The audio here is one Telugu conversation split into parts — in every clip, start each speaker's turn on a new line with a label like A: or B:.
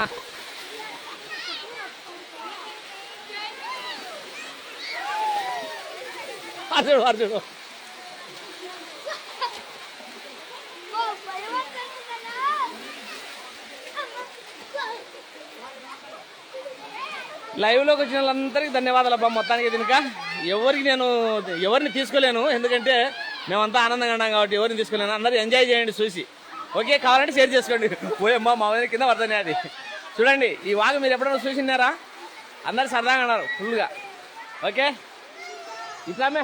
A: ఆ. అర్జుడు అర్జుడు లైవ్లోకి వచ్చిన వాళ్ళందరికీ ధన్యవాదాలు అబ్బా. మొత్తానికి దీనిక ఎవరికి నేను ఎవరిని తీసుకోలేను. ఎందుకంటే మేమంతా ఆనందంగా ఉన్నాం కాబట్టి ఎవరిని తీసుకోలేను. అందరూ ఎంజాయ్ చేయండి చూసి. ఓకే కావాలంటే షేర్ చేసుకోండి. పోయమ్మా మా వదిన కింద పడుతున్నాయి అది. చూడండి ఈ వాగు మీరు ఎప్పుడైనా చూసినారా? అందరు సరదాగా అన్నారు ఫుల్గా. ఓకే? ఇట్లామే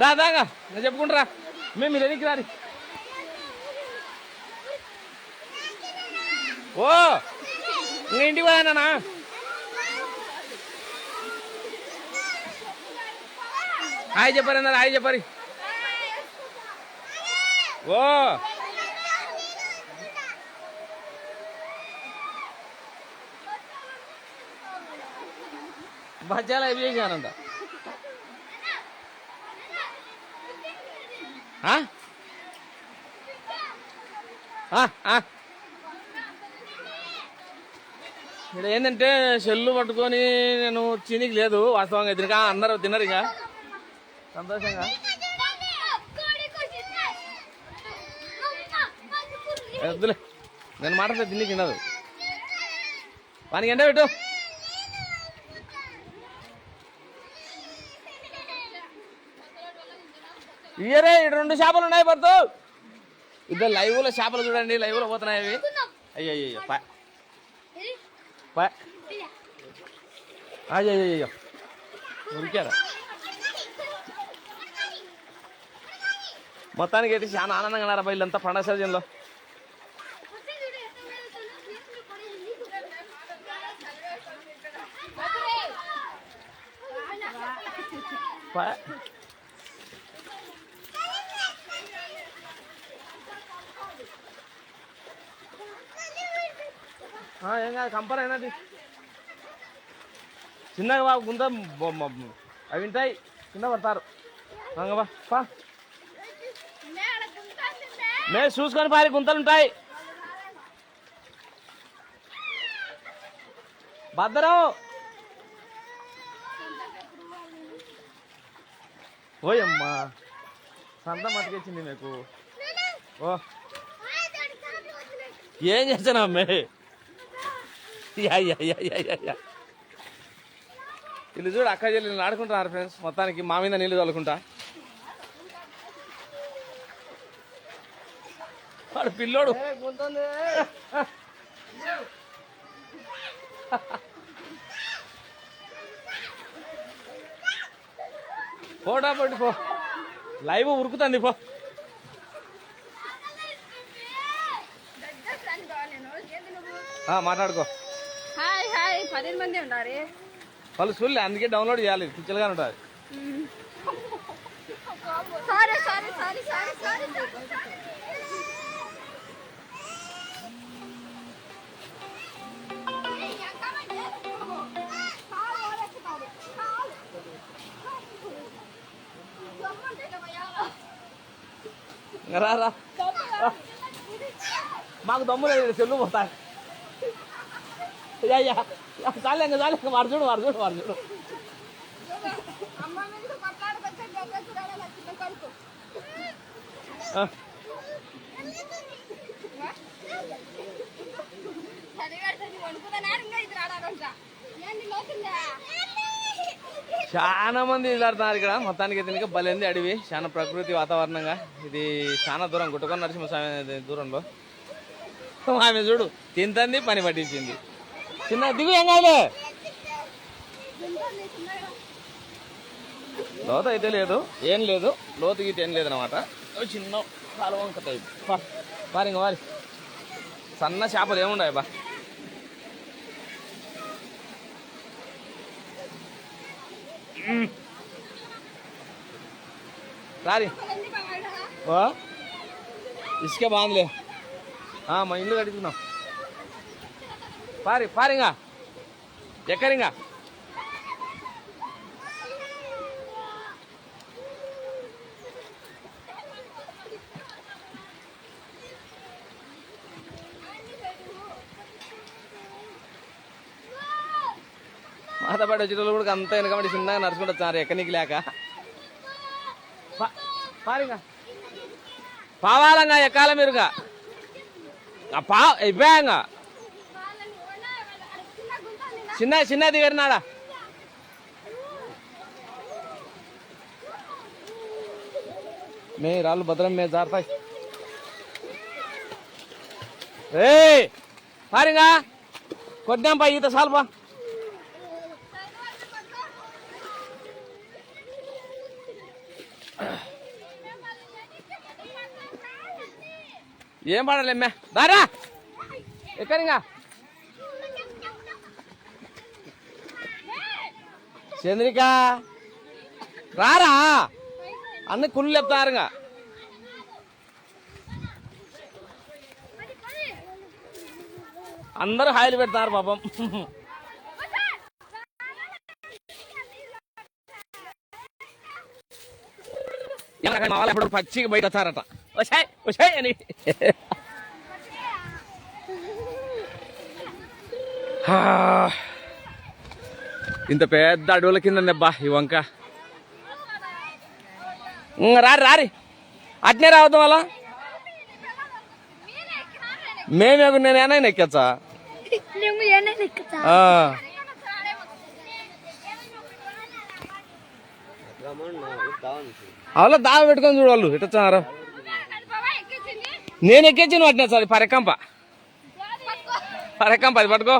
A: దా దాగా నేను చెప్పుకుంటారా మేము మీరు ఎదికి రారి. ఓ ఇంకా ఇంటికి పోయానా హాయ్ చెప్పారు అన్నారు హాయ్ చెప్పారు ఓ బచ్చాలు అవి చేశానంట ఆ? ఆ, ఆ. ఇక్కడ ఏంటంటే సెల్లు పట్టుకొని నేను చినికి లేదు వాస్తవంగా తినక అందరూ తినరు ఇక సంతోషంగా? వద్దులే. నేను మాట్లాడితే తిండి తినదు. వానికి ఎండ పెట్టు. ఇయరే రెండు చేపలు ఉన్నాయి పడుతూ ఇద్దరు లైవ్లో చేపలు చూడండి లైవ్లో పోతున్నాయి అవి. అయ్యో అయ్యో అయ్యో అయ్యో ఉరికారా. మొత్తానికి అయితే చాలా ఆనందంగా ఉన్నారు అబ్బాయి వీళ్ళంతా పండగ సీజన్లో? ఏం కాదు కంపర్ అయినది చిన్నగా బాబు గుంత అవి ఉంటాయి కింద పడతారు. అంగబా పా. మేము చూసుకొని పారి గుంతలు ఉంటాయి. భద్రం. ఓయమ్మా సంత మతికొచ్చింది మీకు. ఓ. ఏం చేస్తాను అమ్మే? ఇల్లు చూడు అక్క చెల్లి ఆడుకుంటున్నారు ఫ్రెండ్స్ మొత్తానికి మా మీద నీళ్ళు చల్లుకుంటా వాడు పిల్లోడు. పోటా పట్టి పో. లైవ్ ఉరుకుతుంది పో. ఆ, మాట్లాడుకో.
B: Hi hi. పదిహేను మంది ఉన్నారు
A: వాళ్ళు చూడలే అందుకే డౌన్లోడ్ చేయాలి. పిచ్చలుగా ఉంటుంది
B: sorry sorry sorry sorry sorry.
A: ఇంకా రా రా మాకు దమ్ము లేదు చెల్లు పోతా యా యా. యా, చాలే ఇంకా చాలే ఇంకా వాడు చూడు వాడు చూడు వాడు చూడు.
B: అమ్మ మీద కొట్లాడుకొచ్చే గొప్ప చూడాలి చిన్న కొడుకు
A: ఆ,
B: చదివేస్తుంది వణుకుతున్నాడు ఇంకా ఇది రాడాలంట ఏంది లోతుందా?
A: చాలా మంది ఇలాడుతున్నారు ఇక్కడ. మొత్తానికి అయితే బలింది అడవి. చాలా ప్రకృతి వాతావరణంగా. ఇది చాలా దూరం. గుట్టకొండ నరసింహస్వామి దూరంలో. ఆమె చూడు. తింతంది పని పట్టించింది. చిన్న దిగు ఏం కాదులే. అయితే లేదు. ఏం లేదు. లోతు గీత ఏం లేదనమాట చిన్న కాలువంక టైప్. వారి ఇంక వారి. సన్న చేపలు ఏముండవు బా రారి. ఓ ఇసుకే బాగుందిలే ఆ, మా ఇల్లు కడుగుతున్నాం పారి పారింగా ఎక్కరింగా? మాతో పాటు వచ్చేటోళ్ళు కూడా అంత వెనకబడి చిన్నగా నడుచుకుంటూ వచ్చారు ఎక్కనికి లేక. పారింగా పావాలంగా ఎక్కాల మీరుగా. పా అయిపోయాంగా. చిన్న చిన్న దిగరినాడా? మే రాళ్ళు భద్రం మే జారుతాయి ఏ పారింగా కొద్దాం పా ఈత చాలు ఏం పాడలేమ్మే దారా ఎక్కడింగా చంద్రిక రారా అన్ని కుళ్ళు చెప్తారుగా అందరూ హాయిలు పెడతారు పాపం ఎలాగ మా వాళ్ళు ఇప్పుడు పచ్చిగా బయట వస్తారట వచ్చాయి వచ్చాయి అని. హా. ఇంత పెద్ద అడవుల కింద నెబ్బా ఈ వంక. రారి రారి అట్నే రావద్దు వాళ్ళ మేమే నేను ఏనైనా ఎక్కచ్చా. అవలో దావ పెట్టుకొని చూడవాళ్ళు ఎట్టొచ్చారు నేను ఎక్కించిన వాటిని సార్ పరకంప. పరకంప అది పట్టుకో.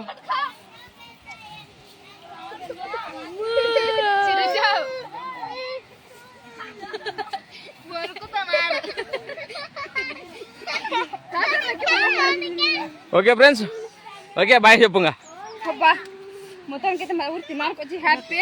A: ఓకే ఫ్రెండ్స్ ఓకే బాయ్ చెప్పుగా.
B: అబ్బా మొత్తానికి అయితే మా ఊరి తిమానికి హ్యాపీ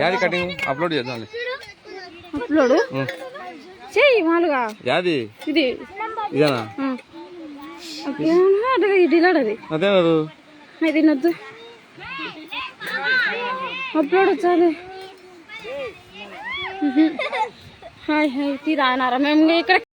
A: యాది కటింగ్ అప్లోడ్ చేద్దాం
B: అప్లోడ్? చెయ్యి మాలుగా
A: యాది?
B: ఇది.
A: ఇదేనా?
B: అది ఇది అది
A: అదే కాదు.
B: అది నొద్దు అప్లోడ్ వచ్చాది హాయ్ హాయ్ తీరా మేము ఇక్కడ